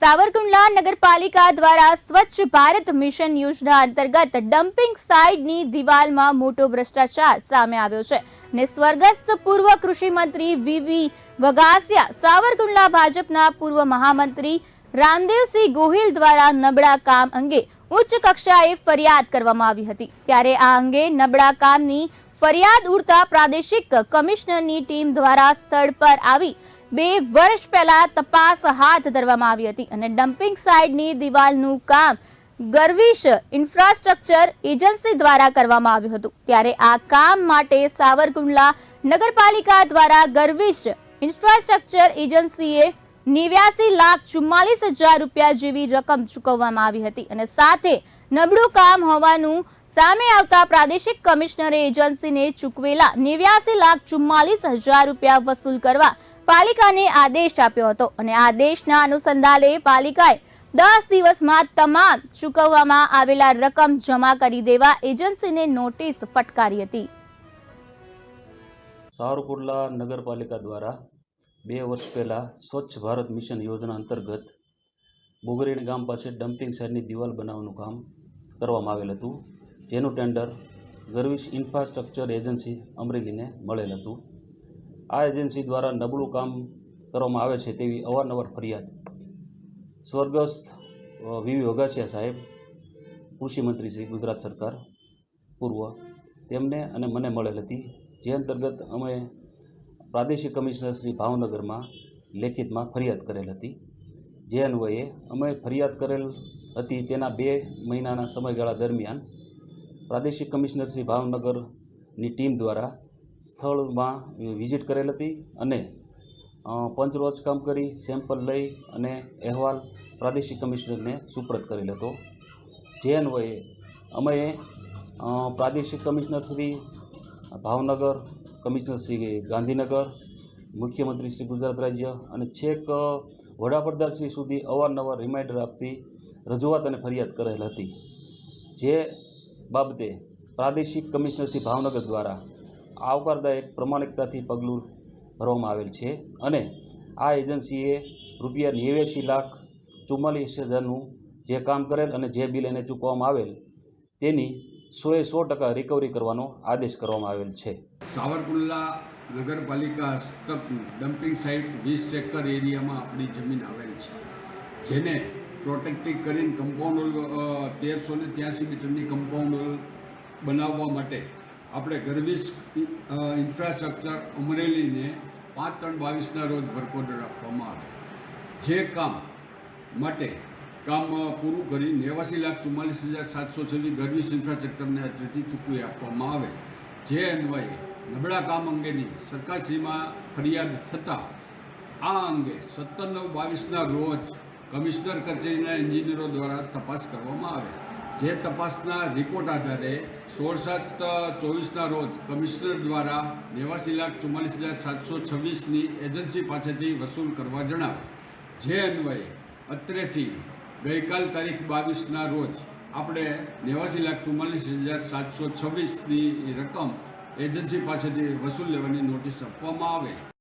સાવરકુંડલા નગરપાલિકા દ્વારા સ્વચ્છ ભારત મિશન યોજના અંતર્ગત ડમ્પિંગ સાઇટની દિવાલમાં મોટો ભ્રષ્ટાચાર સામે આવ્યો છે. ને સ્વર્ગસ્થ પૂર્વ કૃષિમંત્રી વીવી વગાસિયા સાવરકુંડલા ભાજપના પૂર્વ મહામંત્રી રામદેવસિંહ ગોહિલ દ્વારા નબળા કામ અંગે ઉચ્ચ કક્ષાએ ફરિયાદ કરવામાં આવી હતી. ત્યારે આ અંગે નબળા કામની ફરિયાદ ઉડતા પ્રાદેશિક કમિશનરની ટીમ દ્વારા સ્થળ પર આવી બે વર્ષ પહેલા તપાસ હાથ ધરવામાં આવી હતી અને ડમ્પિંગ સાઇડની દિવાલનું કામ ગર્વિશ ઇન્ફ્રાસ્ટ્રક્ચર એજન્સી દ્વારા કરવામાં આવ્યું હતું. ત્યારે આ કામ માટે સાવરકુંડલા નગરપાલિકા દ્વારા ગર્વિશ ઇન્ફ્રાસ્ટ્રક્ચર એજન્સીએ નેવ્યાસી લાખ ચુમ્માલીસ હજાર રૂપિયા જેવી રકમ ચૂકવવામાં આવી હતી અને સાથે નબળું કામ હોવાનું સામે આવતા પ્રાદેશિક કમિશનરે એજન્સીને ચૂકવેલા નેવ્યાસી લાખ ચુમ્માલીસ હજાર રૂપિયા વસૂલ કરવા પાલિકાને આદેશ આપ્યો હતો અને આદેશના અનુસંધાને પાલિકાએ દસ દિવસમાં તમામ ચૂકવવામાં આવેલા રકમ જમા કરી દેવા એજન્સીને નોટિસ ફટકારી હતી. સાવરકુંડલા નગરપાલિકા દ્વારા બે વર્ષ પહેલાં સ્વચ્છ ભારત મિશન યોજના અંતર્ગત બોગરેણ ગામ પાસે ડમ્પિંગ સાઇડની દિવાલ બનાવવાનું કામ કરવામાં આવેલ હતું. જેનું ટેન્ડર ગર્વિશ ઇન્ફ્રાસ્ટ્રક્ચર એજન્સી અમરેલીને મળેલ હતું. આ એજન્સી દ્વારા નબળું કામ કરવામાં આવે છે તેવી અવારનવાર ફરિયાદ. સ્વર્ગસ્થ વીવી વઘાસિયા સાહેબ કૃષિમંત્રી શ્રી ગુજરાત સરકાર, પૂર્વ, તેમને અને મને મળેલ હતી. જે અંતર્ગત અમે પ્રાદેશિક કમિશનર શ્રી ભાવનગરમાં લેખિતમાં ફરિયાદ કરેલ હતી. જે અન્વયે અમે ફરિયાદ કરેલ હતી તેના બે મહિનાના સમયગાળા દરમિયાન પ્રાદેશિક કમિશનર શ્રી ભાવનગરની ટીમ દ્વારા સ્થળમાં વિઝિટ કરેલ હતી અને પંચરોજ કામ કરી સેમ્પલ લઈ અને અહેવાલ પ્રાદેશિક કમિશનરને સુપ્રત કરેલ હતો. જે અન્વયે અમે પ્રાદેશિક કમિશનર શ્રી ભાવનગર, કમિશનર શ્રી ગાંધીનગર, મુખ્યમંત્રી શ્રી ગુજરાત રાજ્ય અને છેક વડાપ્રધાન શ્રી સુધી અવારનવાર રિમાઇન્ડર આપતી રજૂઆત અને ફરિયાદ કરેલ હતી. જે બાબતે પ્રાદેશિક કમિશનર શ્રી ભાવનગર દ્વારા આવકારદાયક પ્રમાણિકતાથી પગલું ભરવામાં આવેલ છે અને આ એજન્સીએ રૂપિયા નેવ્યાસી લાખ ચુમ્માલીસ હજારનું જે કામ કરેલ અને જે બિલ એને ચૂકવવામાં આવેલ તેની સોએ સો ટકા રિકવરી કરવાનો આદેશ કરવામાં આવેલ છે. સાવરકુંડલા નગરપાલિકા હસ્તક ડમ્પિંગ સાઇટ વીસ એકર એરિયામાં આપણી જમીન આવેલ છે. જેને પ્રોટેક્ટિંગ કરીને કમ્પાઉન્ડ તેરસો ને ત્યાંસી મીટરની કમ્પાઉન્ડ બનાવવા માટે આપણે ગર્વિસ ઇન્ફ્રાસ્ટ્રક્ચર અમરેલીને પાંચ ત્રણ બાવીસના રોજ વર્ક ઓર્ડર આપવામાં આવે. જે કામ માટે કામ પૂરું કરી નેવાસી લાખ ચુમ્માલીસ હજાર સાતસો છવ્વીસ ગરવીસ ઇન્ફ્રાસ્ટ્રક્ચરને અત્રેથી ચૂકવી આપવામાં આવે. જે અન્વયે નબળા કામ અંગેની સરકારશ્રીમાં ફરિયાદ થતાં આ અંગે સત્તર નવ બાવીસના રોજ કમિશનર કચેરીના એન્જિનિયરો દ્વારા તપાસ કરવામાં આવે. જે તપાસના રિપોર્ટ આધારે સોળ સાત ચોવીસના રોજ કમિશનર દ્વારા નેવાસી લાખ ચુમ્માલીસ હજાર સાતસો છવ્વીસની એજન્સી પાસેથી વસૂલ કરવા જણાવે જે અન્વયે અત્રેથી ગઈકાલ તારીખ બાવીસના રોજ આપણે નેવાસી લાખ ચુમ્માલીસ હજાર સાતસો છવ્વીસની રકમ એજન્સી પાસેથી વસૂલ લેવાની નોટિસ આપવામાં આવે.